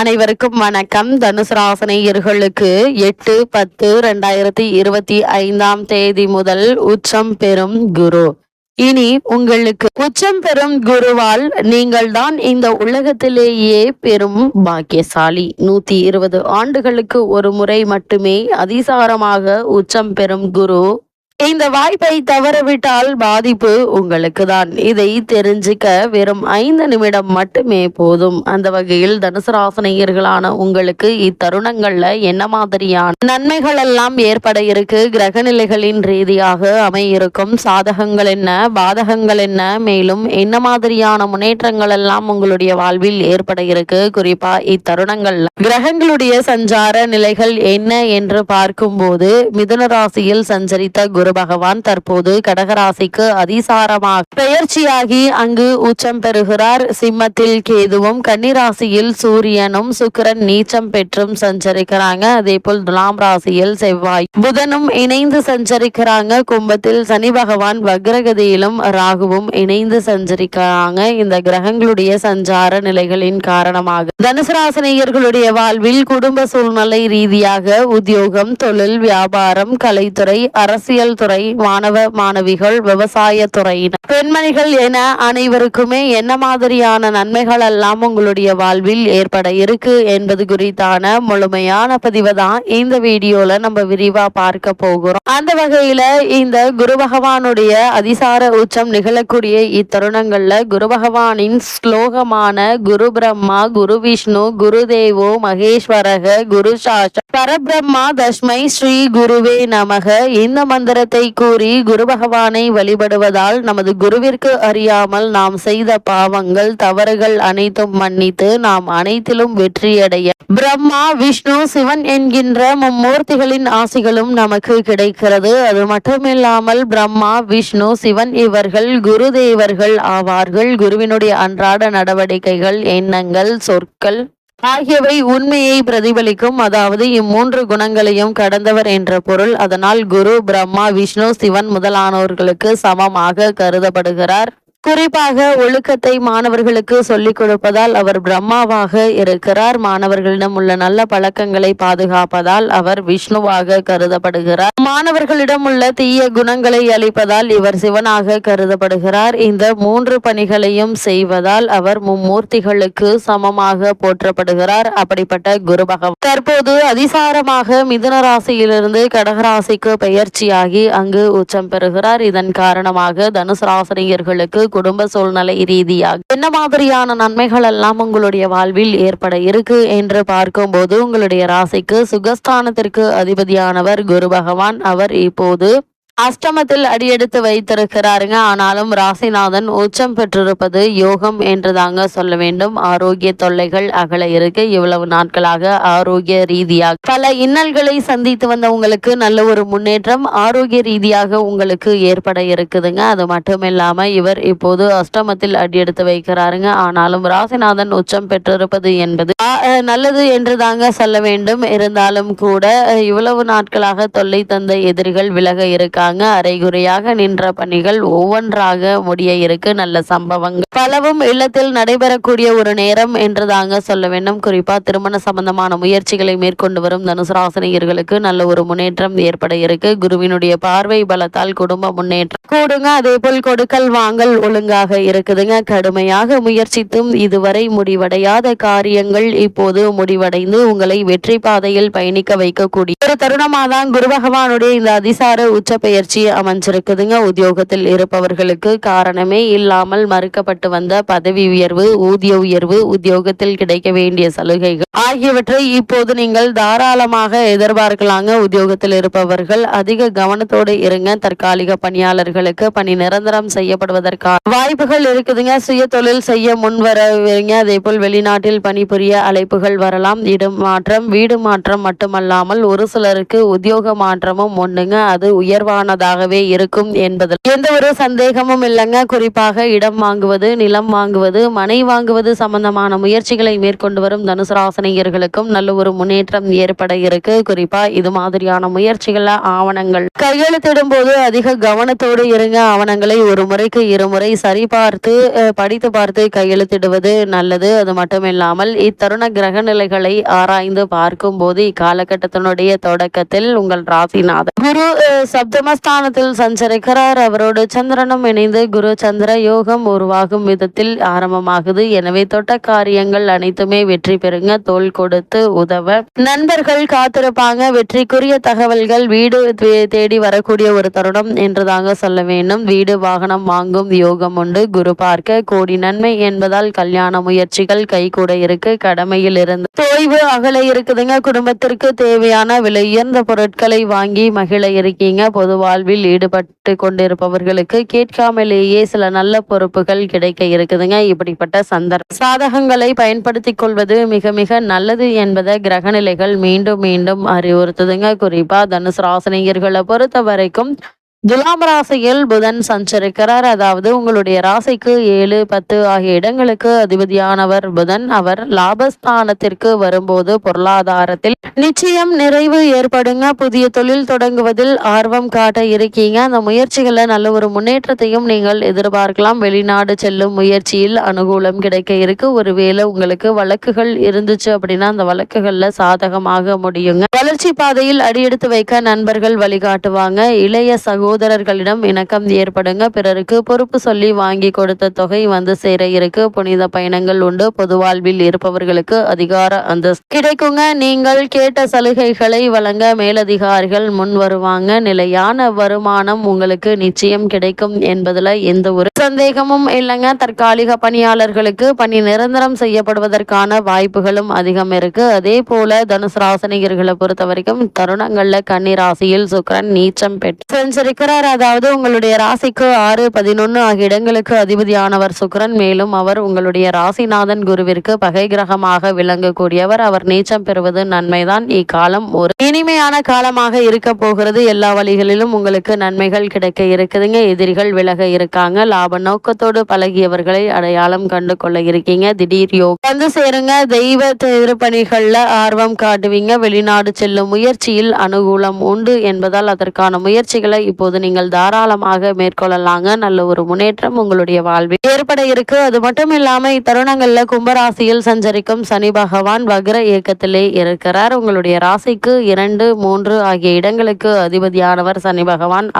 அனைவருக்கும் வணக்கம். தனுசு ராசனையர்களுக்கு எட்டு பத்து ரெண்டாயிரத்தி இருபத்தி ஐந்தாம் தேதி முதல் உச்சம் பெறும் குரு. இனி உங்களுக்கு உச்சம் பெறும் குருவால் நீங்கள் தான் இந்த உலகத்திலேயே பெரும் பாக்கியசாலி. நூத்தி இருபது ஆண்டுகளுக்கு ஒரு முறை மட்டுமே அதிசாரமாக உச்சம் பெறும் குரு இந்த வாய்ப்பை தவறவிட்டால் பாதிப்பு உங்களுக்கு தான் இதை தெரிஞ்சுக்க வெறும் ஐந்து நிமிடம் மட்டுமே போதும். அந்த வகையில் தனுசு ராசனையர்களான உங்களுக்கு இத்தருணங்கள்ல என்ன மாதிரியான நன்மைகள் எல்லாம் ஏற்பட இருக்கு? கிரக நிலைகளின் ரீதியாக அமையிருக்கும். சாதகங்கள் என்ன? பாதகங்கள் என்ன? மேலும் என்ன மாதிரியான முன்னேற்றங்கள் எல்லாம் உங்களுடைய வாழ்வில் ஏற்பட இருக்கு? குறிப்பா இத்தருணங்கள்ல. கிரகங்களுடைய சஞ்சார நிலைகள் என்ன என்று பார்க்கும்போது மிதுன ராசியில் சஞ்சரித்த குரு பகவான் தற்போது கடகராசிக்கு அதிசாரமாக பெயர்ச்சியாகி அங்கு உச்சம் பெறுகிறார். சிம்மத்தில் கேதுவும் கன்னிராசியில் சூரியனும் சுக்கிரன் நீச்சம் பெற்றும் சஞ்சரிக்கிறாங்க. அதே போல் துலாம் ராசியில் செவ்வாய் புதனும் இணைந்து சஞ்சரிக்கிறாங்க. கும்பத்தில் சனி பகவான் வக்ரகதியிலும் ராகுவும் இணைந்து சஞ்சரிக்கிறாங்க. இந்த கிரகங்களுடைய சஞ்சார நிலைகளின் காரணமாக தனுசு ராசினியர்களுடைய வாழ்வில் குடும்ப சூழ்நிலை ரீதியாக உத்தியோகம் தொழில் வியாபாரம் கலைத்துறை அரசியல் துறை மாணவ மாணவிகள் விவசாய துறையினர். பெண்மணிகள் என அனைவருக்குமே என்ன மாதிரியான நன்மைகள் எல்லாம் உங்களுடைய வாழ்வில் ஏற்பட இருக்கு என்பது குறித்தான முழுமையான பதிவை தான் இந்த வீடியோல நம்ம விரிவா பார்க்க போகிறோம். அந்த வகையில இந்த குரு பகவானுடைய அதிசார உச்சம் நிகழக்கூடிய இத்தருணங்கள்ல குரு பகவானின் ஸ்லோகமான குரு பிரம்மா குரு விஷ்ணு குரு தேவோ மகேஸ்வரக குரு சாஷ பரபிரம்மா தஸ்மை ஸ்ரீ குருவே நமக. இந்த மந்திர மந்திரத்தை கூறி குரு பகவானை வழிபடுவதால் நமது குருவிற்கு அறியாமல் நாம் செய்த பாவங்கள் தவறுகள் அனைத்தும் மன்னித்து நாம் அனைத்திலும் வெற்றியடைய பிரம்மா விஷ்ணு சிவன் என்கின்ற மும்மூர்த்திகளின் ஆசிகளும் நமக்கு கிடைக்கிறது. அது மட்டுமில்லாமல் பிரம்மா விஷ்ணு சிவன் இவர்கள் குரு தேவர்கள் ஆவார்கள். குருவினுடைய அன்றாட நடவடிக்கைகள் எண்ணங்கள் சொற்கள் ஆகியவை உண்மையை பிரதிபலிக்கும். அதாவது இம்மூன்று குணங்களையும் கடந்தவர் என்ற பொருள். அதனால் குரு பிரம்மா விஷ்ணு சிவன் முதலானோர்களுக்கு சமமாக கருதப்படுகிறார். குறிப்பாக ஒழுக்கத்தை மாணவர்களுக்கு சொல்லிக் கொடுப்பதால் அவர் பிரம்மாவாக இருக்கிறார். மாணவர்களிடம் உள்ள நல்ல பழக்கங்களை பாதுகாப்பதால் அவர் விஷ்ணுவாக கருதப்படுகிறார். மாணவர்களிடம் உள்ள தீய குணங்களை அளிப்பதால் இவர் சிவனாக கருதப்படுகிறார். இந்த மூன்று பணிகளையும் செய்வதால் அவர் மும்மூர்த்திகளுக்கு சமமாக போற்றப்படுகிறார். அப்படிப்பட்ட குரு பகவான் தற்போது அதிசாரமாக மிதுன ராசியிலிருந்து கடகராசிக்கு பெயர்ச்சியாகி அங்கு உச்சம் பெறுகிறார். இதன் காரணமாக தனுசு ராசினியர்களுக்கு குடும்ப சூழ்நிலை ரீதியாக என்ன மாதிரியான நன்மைகள் எல்லாம் உங்களுடைய வாழ்வில் ஏற்பட இருக்கு என்று பார்க்கும்போது உங்களுடைய ராசிக்கு சுகஸ்தானத்திற்கு அதிபதியானவர் குரு பகவான். அவர் இப்போது அஷ்டமத்தில் அடியெடுத்து வைத்திருக்கிறாருங்க. ஆனாலும் ராசிநாதன் உச்சம் பெற்றிருப்பது யோகம் என்று தாங்க சொல்ல வேண்டும். ஆரோக்கிய தொல்லைகள் அகல இருக்கு. இவ்வளவு நாட்களாக ஆரோக்கிய ரீதியாக பல இன்னல்களை சந்தித்து வந்த உங்களுக்கு நல்ல ஒரு முன்னேற்றம் ஆரோக்கிய ரீதியாக உங்களுக்கு ஏற்பட இருக்குதுங்க. அது மட்டும் இல்லாம இவர் இப்போது அஷ்டமத்தில் அடியெடுத்து வைக்கிறாருங்க. ஆனாலும் ராசிநாதன் உச்சம் பெற்றிருப்பது என்பது நல்லது என்று தாங்க சொல்ல வேண்டும். இருந்தாலும் கூட இவ்வளவு நாட்களாக தொல்லை தந்த எதிரிகள் விலக இருக்காங்க அரைகுறையாக நின்ற பணிகள் ஒவ்வொன்றாக முடிய இருக்கு. நல்ல சம்பவங்கள். பலவும் இல்லத்தில் நடைபெறக்கூடிய ஒரு நேரம் என்று தாங்க சொல்ல வேண்டும். குறிப்பா திருமண சம்பந்தமான முயற்சிகளை மேற்கொண்டு வரும் தனுசுராசனியர்களுக்கு நல்ல ஒரு முன்னேற்றம் ஏற்பட இருக்கு. குருவினுடைய பார்வை பலத்தால் குடும்ப முன்னேற்றம் கூடுங்க. அதே போல் கொடுக்கல் வாங்கல் ஒழுங்காக இருக்குதுங்க. கடுமையாக முயற்சித்தும் இதுவரை முடிவடையாத காரியங்கள் இப்போது முடிவடைந்து உங்களை வெற்றி பாதையில் பயணிக்க வைக்கக்கூடிய ஒரு தருணமாதான் குரு பகவானுடைய இந்த அதிசார உச்ச முயற்சி அமைஞ்சிருக்குதுங்க. உத்தியோகத்தில் இருப்பவர்களுக்கு காரணமே இல்லாமல் மறுக்கப்பட்டு வந்த பதவி உயர்வு ஊதிய உயர்வு உத்தியோகத்தில் கிடைக்க வேண்டிய சலுகைகள் ஆகியவற்றை இப்போது நீங்கள் தாராளமாக எதிர்பார்க்கலாங்க. உத்தியோகத்தில் இருப்பவர்கள் அதிக கவனத்தோடு இருங்க. தற்காலிக பணியாளர்களுக்கு பணி நிரந்தரம் செய்யப்படுவதற்கான வாய்ப்புகள் இருக்குதுங்க. சுய தொழில் செய்ய முன் அதே போல் வெளிநாட்டில் பணிபுரிய அழைப்புகள் வரலாம். இடம் மாற்றம் வீடு மாற்றம் மட்டுமல்லாமல் ஒரு சிலருக்கு உத்தியோக மாற்றமும் ஒண்ணுங்க. அது உயர்வான சிறப்பானதாகவே இருக்கும் என்பதில் எந்த ஒரு சந்தேகமும் இல்லைங்க. குறிப்பாக இடம் வாங்குவது நிலம் வாங்குவது மனை வாங்குவது சம்பந்தமான முயற்சிகளை மேற்கொண்டு வரும் தனுசு ராசனையர்களுக்கும் நல்ல ஒரு முன்னேற்றம் ஏற்பட இருக்கு. குறிப்பா இது மாதிரியான முயற்சிகள் ஆவணங்கள். கையெழுத்திடும் போது அதிக கவனத்தோடு இருங்க. ஆவணங்களை ஒரு முறைக்கு இருமுறை சரிபார்த்து பார்த்து படித்து பார்த்து கையெழுத்திடுவது நல்லது. அது மட்டும் இல்லாமல் இத்தருண கிரக நிலைகளை ஆராய்ந்து பார்க்கும் போது இக்காலகட்டத்தினுடைய தொடக்கத்தில் உங்கள் ராசிநாதன் குரு சப்தமஸ்தானத்தில் சஞ்சரிக்கிறார். அவரோடு சந்திரனும் இணைந்து குரு சந்திர யோகம் உருவாகும் விதத்தில் ஆரம்பமாகுது. எனவே தொட்ட காரியங்கள் அனைத்துமே வெற்றி பெறுங்க. தோல் கொடுத்து உதவ. நண்பர்கள் காத்திருப்பாங்க. வெற்றிக்குரிய தகவல்கள் வீடு தேடி வரக்கூடிய ஒரு தருணம் என்று தாங்க சொல்ல வேண்டும். வீடு வாகனம் வாங்கும் யோகம் உண்டு. குரு பார்க்க கோடி நன்மை என்பதால் கல்யாண முயற்சிகள் கைகூட இருக்கு. கடமையில் இருந்து. தொய்வு அகல இருக்குதுங்க. குடும்பத்திற்கு தேவையான விலை உயர்ந்த பொருட்களை வாங்கி மகிழ் இருக்கீங்க. பொது வாழ்வில் ஈடுபட்டு கொண்டிருப்பவர்களுக்கு கேட்காமலேயே சில நல்ல பொறுப்புகள் கிடைக்க இருக்குதுங்க. இப்படிப்பட்ட சந்தர்ப்ப சாதகங்களை பயன்படுத்தி கொள்வது மிக மிக நல்லது என்பதை கிரகநிலைகள் மீண்டும் மீண்டும் அறிவுறுத்துதுங்க. குறிப்பா தனுசு ராசினியர்களை பொறுத்த வரைக்கும் துலாம் ராசியில் புதன் சஞ்சரிக்கிறார். அதாவது உங்களுடைய ராசிக்கு ஏழு பத்து ஆகிய இடங்களுக்கு அதிபதியானவர் புதன். அவர் லாபஸ்தானத்திற்கு வரும்போது பொருளாதாரத்தில் நிச்சயம் நிறைவு ஏற்படுங்க. புதிய தொழில் தொடங்குவதில் ஆர்வம் காட்ட இருக்கீங்க. அந்த முயற்சிகளை நல்ல ஒரு முன்னேற்றத்தையும் நீங்கள் எதிர்பார்க்கலாம். வெளிநாடு செல்லும் முயற்சியில் அனுகூலம் கிடைக்க இருக்கு. ஒருவேளை உங்களுக்கு வழக்குகள் இருந்துச்சு அப்படின்னா அந்த வழக்குகள்ல சாதகமாக முடியுங்க. வளர்ச்சி பாதையில் அடியெடுத்து வைக்க நண்பர்கள் வழிகாட்டுவாங்க. இளைய சகோதரர்களிடம் இணக்கம் ஏற்படுங்க. பிறருக்கு பொறுப்பு சொல்லி வாங்கி கொடுத்த தொகை வந்து சேர இருக்கு. புனித பயணங்கள் உண்டு. பொது வாழ்வில் இருப்பவர்களுக்கு அதிகார அந்தஸ்து கிடைக்குங்க. நீங்கள் கேட்ட சலுகைகளை வழங்க மேலதிகாரிகள் முன் வருவாங்க. நிலையான வருமானம் உங்களுக்கு நிச்சயம் கிடைக்கும் என்பதுல எந்த ஒரு சந்தேகமும் இல்லைங்க. தற்காலிக பணியாளர்களுக்கு பணி நிரந்தரம் செய்யப்படுவதற்கான வாய்ப்புகளும் அதிகம் இருக்கு. அதே போல தனுசு ராசனிகர்களை பொறுத்த வரைக்கும் தருணங்கள்ல கன்னி ராசியில் சுக்கிரன் நீச்சம் பெற்று சஞ்சரிக்கிறார் அதாவது உங்களுடைய ராசிக்கு ஆறு பதினொன்னு ஆகிய இடங்களுக்கு அதிபதியானவர் சுக்கிரன். மேலும் அவர் உங்களுடைய ராசிநாதன் குருவிற்கு பகை கிரகமாக விளங்கக்கூடியவர். அவர் நீச்சம் பெறுவது நன்மைதான். இக்காலம் ஒரு இனிமையான காலமாக இருக்க போகிறது. எல்லா வழிகளிலும் உங்களுக்கு நன்மைகள் கிடைக்க இருக்குதுங்க. எதிரிகள் விலக இருக்காங்க. லாப நோக்கத்தோடு பழகியவர்களை அடையாளம் கண்டு கொள்ள இருக்கீங்க. திடீர் யோகம் வந்து சேருங்க. தெய்வ திருப்பணிகள்ல ஆர்வம் காட்டுவீங்க. வெளிநாடு செல்லும் முயற்சியில் அனுகூலம் உண்டு என்பதால் அதற்கான முயற்சிகளை இப்போது நீங்கள் தாராளமாக மேற்கொள்ளலாங்க. நல்ல ஒரு முன்னேற்றம் உங்களுடைய வாழ்வில் ஏற்பட இருக்கு. அது மட்டும் இல்லாம இத்தருணங்கள்ல கும்பராசியில் சஞ்சரிக்கும் சனி பகவான் வக்ர இயக்கத்திலே இருக்கிறார். உங்களுடைய ராசிக்கு இரண்டு மூன்று ஆகிய இடங்களுக்கு அதிபதியானவர் சனி பகவான்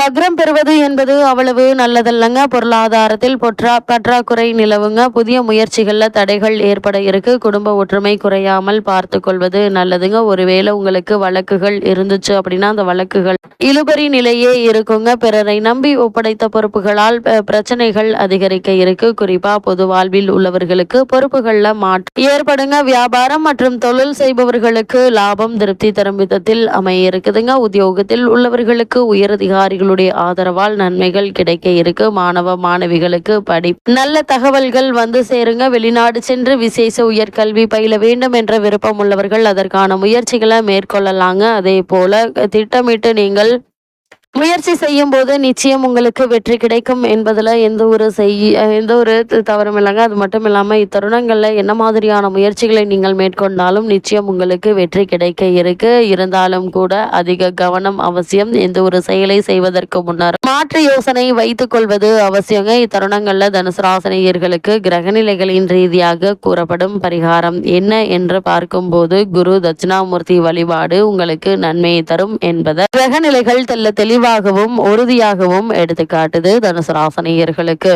வக்ரம் பெறுவது என்பது அவ்வளவு நல்லதல்லங்க. பொருளாதாரத்தில் பொற்றா பற்றாக்குறை நிலவுங்க. புதிய முயற்சிகள்ல தடைகள் ஏற்பட இருக்கு. குடும்ப ஒற்றுமை குறையாமல் பார்த்து கொள்வது நல்லதுங்க. ஒருவேளை உங்களுக்கு வழக்குகள் இருந்துச்சு அப்படின்னா அந்த வழக்குகள் இழுபறி நிலையே இருக்குங்க. பிறரை நம்பி ஒப்படைத்த பொறுப்புகளால் பிரச்சனைகள் அதிகரிக்க இருக்கு. குறிப்பா பொது வாழ்வில் உள்ளவர்களுக்கு பொறுப்புகள்ல மாற்றம் ஏற்படுங்க. வியாபாரம் மற்றும் தொழில் செய்பவர்களுக்கு லாபம் திருப்தி தரும் விதத்தில் அமைய இருக்குதுங்க. உத்தியோகத்தில் உள்ளவர்களுக்கு உயரதிகாரிகளுடைய ஆதரவால் நன்மைகள் கிடைக்க இருக்கு. மாணவ மாணவிகளுக்கு படி நல்ல தகவல்கள் வந்து சேருங்க. வெளிநாடு சென்று விசேஷ உயர்கல்வி பயில வேண்டும் என்ற விருப்பம் உள்ளவர்கள் அதற்கான முயற்சிகளை மேற்கொள்ளலாங்க. அதே போல திட்டமிட்டு நீங்கள் முயற்சி செய்யும் போது நிச்சயம் உங்களுக்கு வெற்றி கிடைக்கும் என்பதுல எந்த ஒரு செய்ய எந்த ஒரு தவறும் இல்லைங்க. அது மட்டும் இல்லாமல் இத்தருணங்கள்ல என்ன மாதிரியான முயற்சிகளை நீங்கள் மேற்கொண்டாலும் நிச்சயம் உங்களுக்கு வெற்றி கிடைக்க இருக்கு. இருந்தாலும் கூட அதிக கவனம் அவசியம். எந்த ஒரு செயலை செய்வதற்கு முன்னர் மாற்று யோசனை வைத்துக் கொள்வது அவசியங்க. இத்தருணங்களில் தனுசு ராசினியர்களுக்கு கிரகநிலைகளின் ரீதியாக கூறப்படும் பரிகாரம் என்ன என்று பார்க்கும்போது குரு தட்சிணாமூர்த்தி வழிபாடு உங்களுக்கு நன்மையை தரும் என்பதை கிரகநிலைகள் தெல்ல தெளிவாகவும் உறுதியாகவும் எடுத்துக்காட்டுது தனுசு ராசனியர்களுக்கு